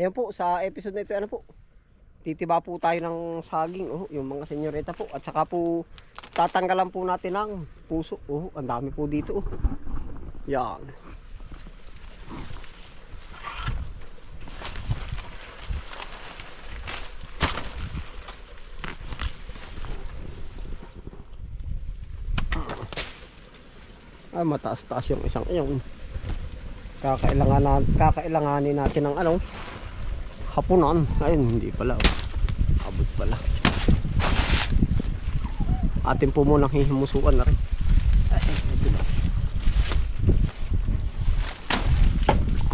Ayan po, sa episode na ito, ano po, titiba po tayo ng saging, oh, yung mga senyorita po. At saka po, tatanggalan po natin ng puso. Oh, ang dami po dito, oh. Yan. Ah, mataas-taas yung isang yung kakailangan kakailanganin natin ng ano hapunan ayun hindi pala. Oh. abot pala. Atin po munang hihimusuan na rin. Ay medyo mas.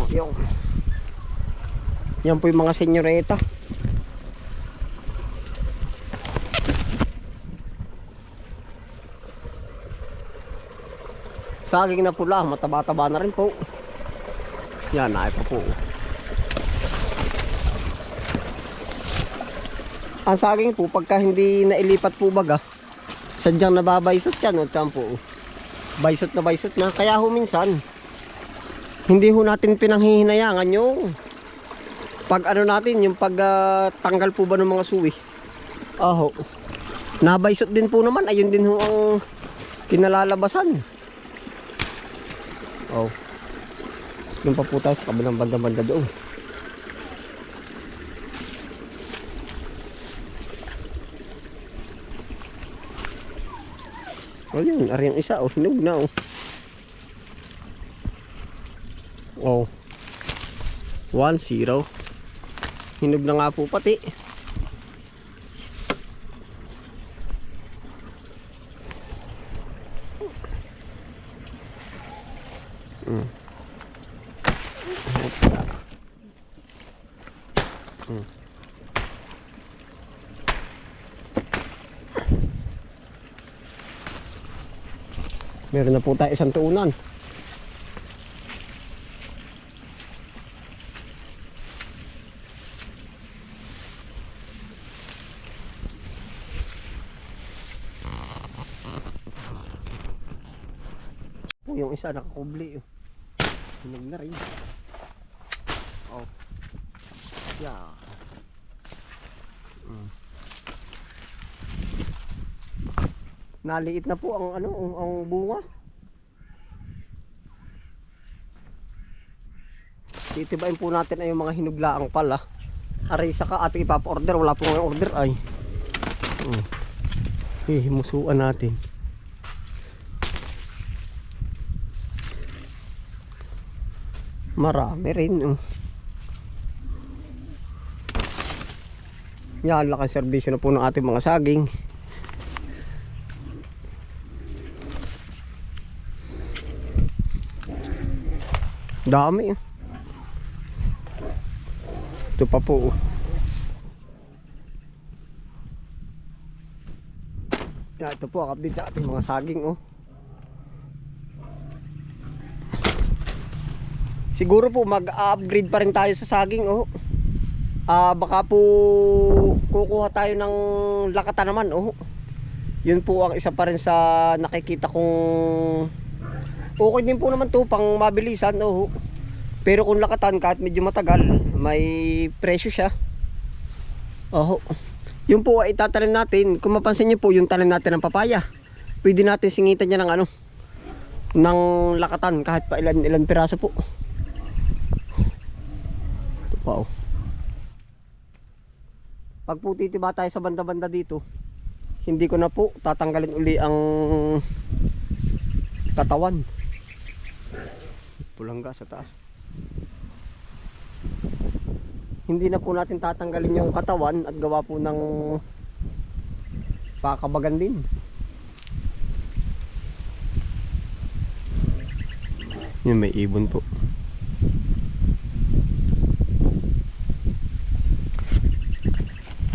Oh, yan po yung mga senyoreta. Saging na pula mataba-taba na rin po. Yan ay pa po ang saging po pagka hindi nailipat po baga sadyang nababaysot yan o po? Baysot na baysot na. Kaya ho minsan hindi ho natin pinanghihinayangan yung pag ano natin yung pag ah, tanggal po ba ng mga suwi. Aho. Nabaysot din po naman ayun din ho ang kinalalabasan. Oh yung pa sa kabilang banda-banda doon Oh yun, ari ang isa oh, hinog na oh. Oh. 1-0. Hinog na nga po pati. Mm. Meron na po tayo isang tuunan. Oh, yung isa nakakubli. Oh. Hinog na rin. Oh. Yeah. Naliit na po ang ano, ang, ang bunga. Titibayin po natin ay yung mga hinuglaang pala. Aray saka ate ipapa-order, wala po ngayon order ay. Hmm. Hihimusuan natin. Marami rin. Oh. Yan, laki serbisyo na po ng ating mga saging. Dami. oh. Ito pa po. oh. Yan, ito po, update sa ating mga saging. Oh. Siguro po mag-upgrade pa rin tayo sa saging. Oh. Ah, baka po kukuha tayo ng lakata naman. Oh. Yun po ang isa pa rin sa nakikita kong okay din po naman to pang mabilisan oh. Pero kung lakatan kahit medyo matagal, may presyo siya. Oh. Yung po ay tatanim natin. Kung mapansin niyo po yung tanim natin ng papaya. Pwede natin singitan niya ng ano ng lakatan kahit pa ilan ilan piraso po. Wow. Pag po titiba tayo sa banda-banda dito, hindi ko na po tatanggalin uli ang katawan. Pulangga sa taas. Hindi na po natin tatanggalin yung katawan at gawa po ng pakabagan din. Yung may ibon po.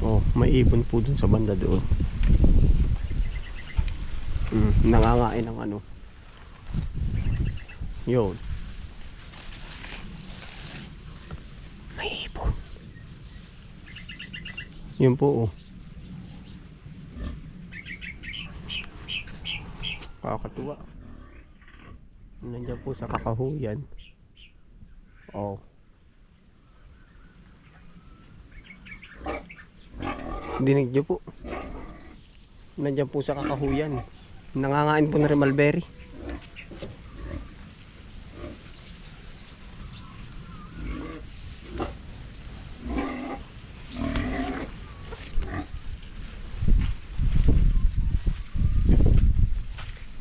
Oh, may ibon po dun sa banda doon. Mm, nangangain ng ano. Yun. Yun po oh. Kakatuwa. Nandiyan po sa kakahuyan. Oh. Dinig niyo po. Nandiyan po sa kakahuyan. Nangangain po na rin mulberry.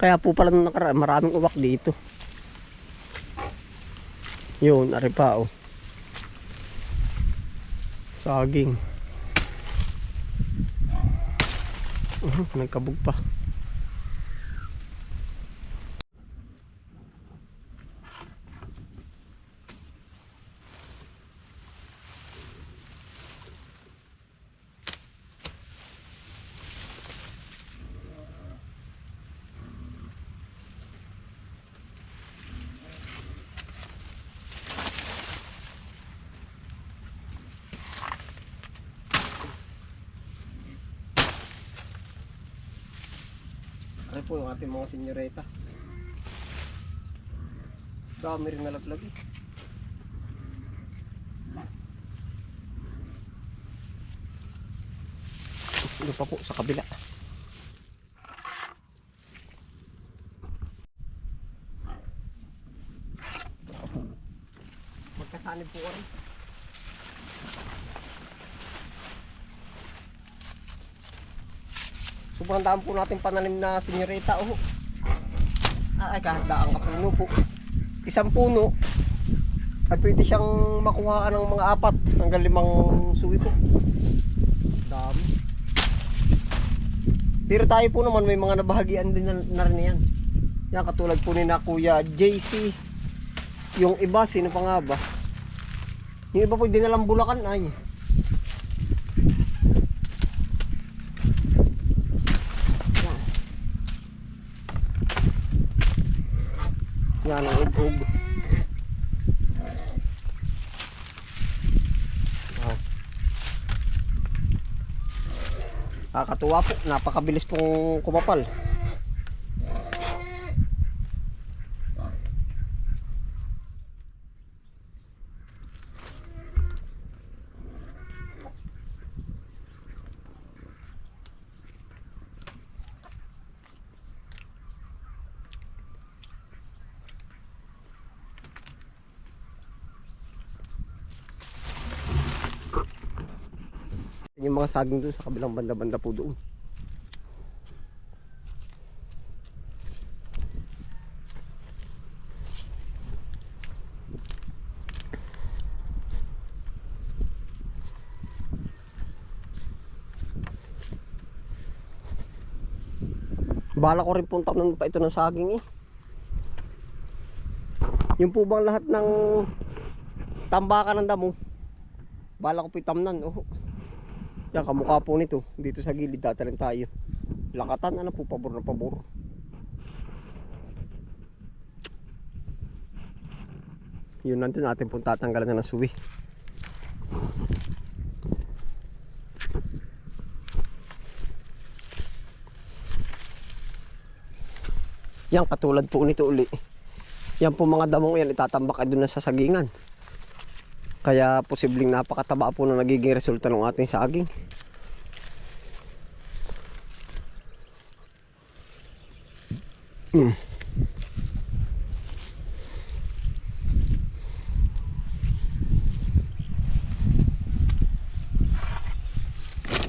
Kaya po pala nung maraming uwak dito. Yun, ari pa oh. Saging. Uh, may kabog pa. Po yung ating mga senyoreta? Dami rin nalaglag eh. Ano pa po sa kabila? Magkasanib po kami. Dami po natin pananim na senyorita. Oh. Ah, Ay, kahit daang kapuno po. Isang puno, ay pwede siyang makuha ng mga apat hanggang limang suwi po. Dami. Pero tayo po naman may mga nabahagian din na, na rin yan. Yan katulad po ni na Kuya JC. Yung iba, sino pa nga ba? Yung iba po dinalang bulakan ay. Yan ang ug-ug. Ah. Kakatuwa po, napakabilis pong kumapal. Yung mga saging doon sa kabilang banda-banda po doon. Bala ko rin pong tamnan pa ito ng saging eh. Yung po bang lahat ng tambakan ng damo, bala ko po itamnan. Oh. Yan, kamukha po nito. Dito sa gilid, datarin tayo. Lakatan, ano po, pabor na pabor. Yun nandun natin pong tatanggalan na ng suwi. Yan, katulad po nito uli. Yan po mga damong yan, itatambak ay doon na sa sagingan. Kaya posibleng napakataba po na nagiging resulta ng ating saging. Hmm.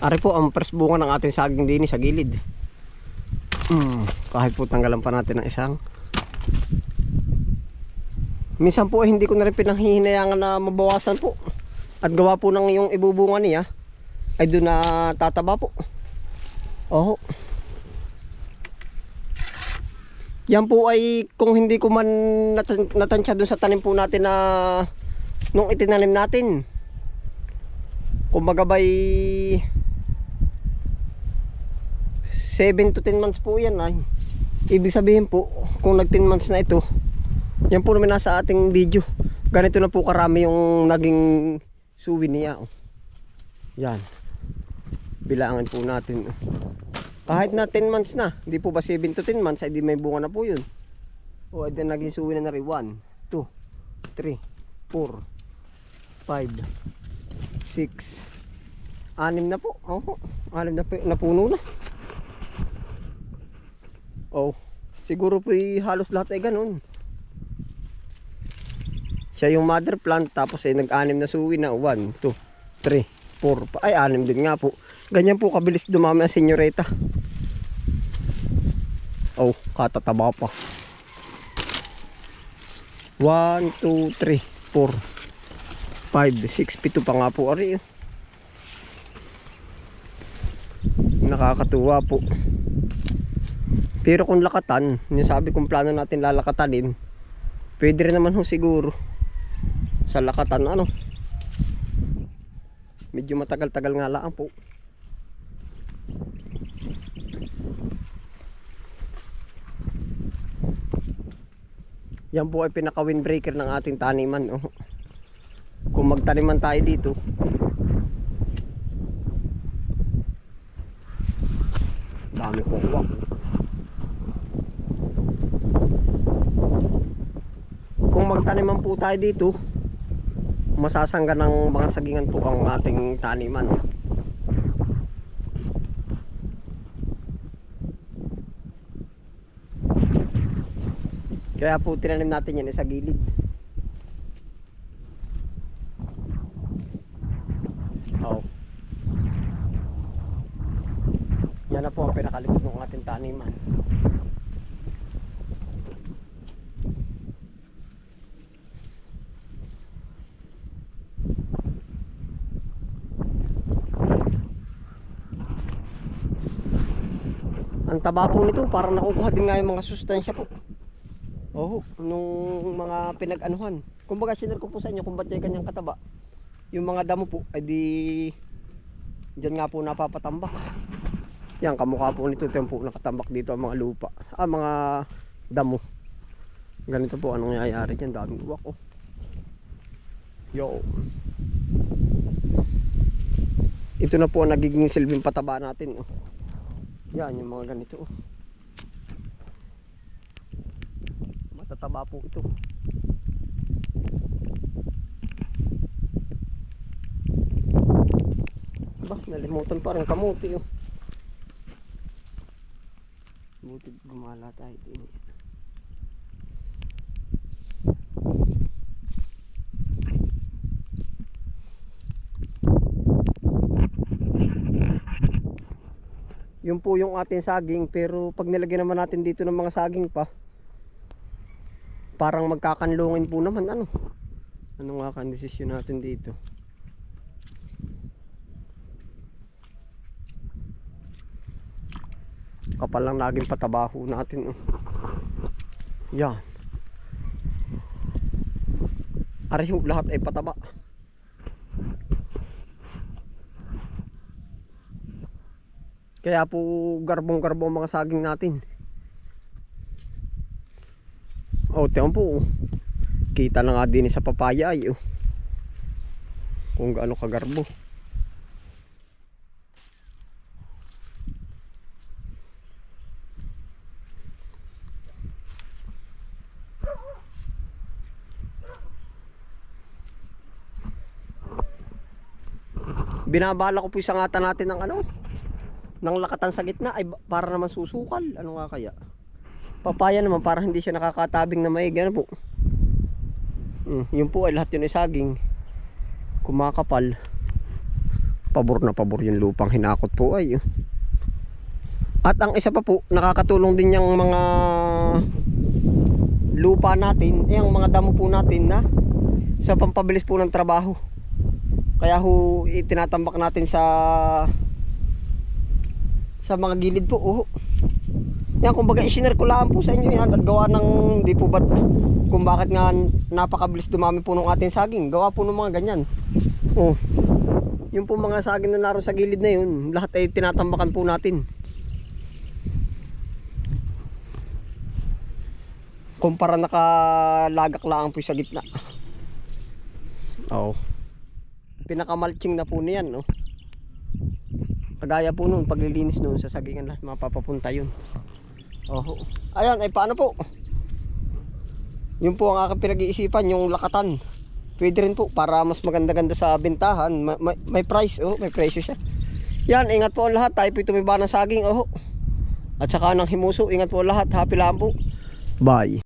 Ari po ang press bunga ng ating saging din sa gilid. Hmm, kahit po tanggalan pa natin ng isang Minsan po eh, hindi ko na rin pinanghihinayangan na mabawasan po. At gawa po ng yung ibubunga niya ay doon na tataba po. Oho. Yan po ay kung hindi ko man natan natansya doon sa tanim po natin na nung itinanim natin. Kumbaga by 7 to 10 months po yan ay. Ibig sabihin po kung nag 10 months na ito yan po naman nasa ating video. Ganito na po karami yung naging suwi niya. Oh. Yan. Bilangan po natin. oh. Kahit na 10 months na, hindi po ba 7 to 10 months, ay di may bunga na po yun. O, edi naging suwi na na rin. 1, 2, 3, 4, 5, 6, Anim na po. Oo. Anim na po. Napuno na. Oh. Siguro po halos lahat ay ganun. Siya yung mother plant tapos ay nag-anim na suwi na 1, 2, 3, 4. Ay, anim din nga po. Ganyan po kabilis dumami ang senyoreta. Oh, katataba pa. 1, 2, 3, 4, 5, 6, 7 pa nga po. Ari, oh. Nakakatuwa po. Pero kung lakatan, yung sabi kong plano natin lalakatanin, pwede rin naman ho siguro. Sa lakatan, ano. Medyo matagal-tagal nga lang po. Yan po ay pinaka windbreaker ng ating taniman. Oh. Kung magtaniman tayo dito, dami po uwak. Kung magtaniman po tayo dito, masasangga ng mga sagingan po ang ating taniman. Kaya po tinanim natin yan sa gilid. Oh. Yan na po ang pinakalikod ng ating taniman. Ang taba po nito, parang nakukuha din nga yung mga sustansya po. Oo, nung mga pinag-anuhan. Kumbaga, sinare ko po sa inyo kung ba't yung kanyang kataba. Yung mga damo po, ay di... Diyan nga po napapatambak. Yan, kamukha po nito. Ito po nakatambak dito ang mga lupa. Ah, mga damo. Ganito po, anong nangyayari dyan? Daming uwak, oh. Yo. Ito na po ang nagiging silbing pataba natin, oh. Yan, yung mga ganito. Matataba po ito. Ba, nalimutan pa rin kamuti, oh. Buti gumala tayo din. Yun po yung ating saging pero pag nilagyan naman natin dito ng mga saging pa parang magkakanlungin po naman ano? Ano nga kan natin dito? Kapal lang naging patabaho natin oh. yan. Ariho, lahat ay pataba Kaya po garbong-garbo ang mga saging natin. Oh, tiyan po. Kita na nga din sa papaya ay oh. Kung gaano kagarbo. Binabala ko po isang ngatan natin ng ano, ng lakatan sa gitna ay para naman susukal. Ano nga kaya? Papaya naman para hindi siya nakakatabing na may gano po. Mm, yun po ay lahat yun ay saging. Kumakapal. Pabor na pabor yung lupang hinakot po ay. At ang isa pa po, nakakatulong din yung mga lupa natin, eh, ang mga damo po natin na sa pampabilis po ng trabaho. Kaya ho, itinatambak natin sa sa mga gilid po. Oh. Yan, kumbaga isinare ko lang po sa inyo yan at gawa ng di po ba't kung bakit nga napakabilis dumami po ng ating saging. Gawa po ng mga ganyan. Oh. Yung po mga saging na naroon sa gilid na yun, lahat ay tinatambakan po natin. Kumpara nakalagak lang po sa gitna. Oh. Pinakamalching na po niyan, no. Kagaya po noon, paglilinis noon sa sagingan lahat mapapapunta yun. Oho. Ayan, ay paano po? Yun po ang aking pinag-iisipan, yung lakatan. Pwede rin po para mas maganda-ganda sa bentahan. Ma- ma- may price, oh, may presyo siya. Yan, ingat po ang lahat. Tayo po tumiba ng saging, oh. At saka ng himuso, ingat po lahat. Happy lang po. Bye.